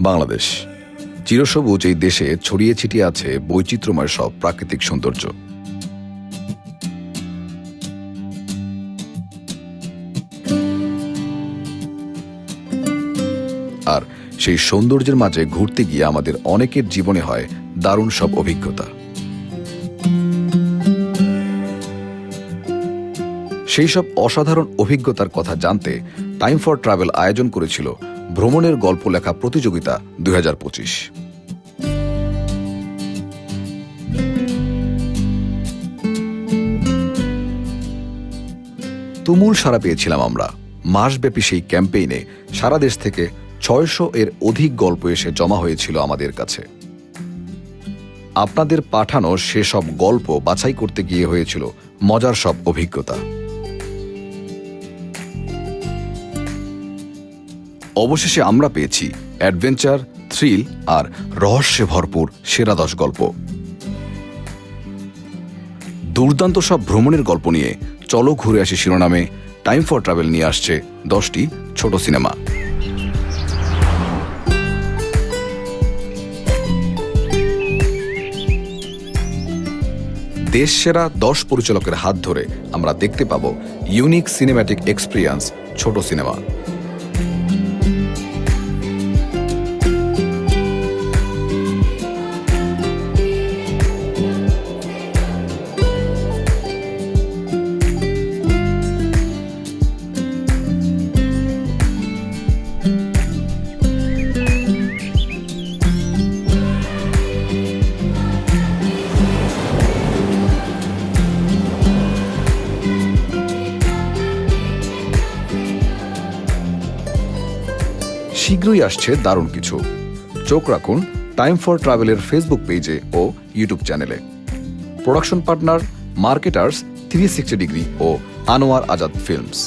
বাংলাদেশ। চিরসবুজ এই দেশে ছড়িয়ে ছিটিয়ে আছে বৈচিত্র্যময় সব প্রাকৃতিক সৌন্দর্য। আর সেই সৌন্দর্যের মাঝে ঘুরতে গিয়ে আমাদের অনেকের জীবনে হয় দারুণ সব অভিজ্ঞতা। সেই সব অসাধারণ অভিজ্ঞতার কথা জানতে টাইম ফর ট্রাভেল আয়োজন করেছিল ভ্রমণের গল্প লেখা প্রতিযোগিতা দু হাজার পঁচিশ। তুমুল সারা পেয়েছিলাম আমরা। মাসব্যাপী সেই ক্যাম্পেইনে সারা দেশ থেকে ছয়শো এর অধিক গল্প এসে জমা হয়েছিল আমাদের কাছে। আপনাদের পাঠানো সেসব গল্প বাছাই করতে গিয়ে হয়েছিল মজার সব অভিজ্ঞতা। অবশেষে আমরা পেয়েছি অ্যাডভেঞ্চার, থ্রিল আর রহস্যে ভরপুর সেরা দশ গল্প। দুর্দান্ত সব ভ্রমণের গল্প নিয়ে চলো ঘুরে আসি শিরোনামে। টাইম ফর ট্রাভেল নিয়ে আসছে দশটি ছোট সিনেমা। দেশ সেরা দশ পরিচালকের হাত ধরে আমরা দেখতে পাব ইউনিক সিনেম্যাটিক এক্সপিরিয়েন্স ছোট সিনেমা। শীঘ্রই আসছে দারুণ কিছু। চোখ রাখুন টাইম ফর ট্রাভেলের ফেসবুক পেজে ও ইউটিউব চ্যানেলে production partner marketers three degree ও আনোয়ার আজাদ ফিল্মস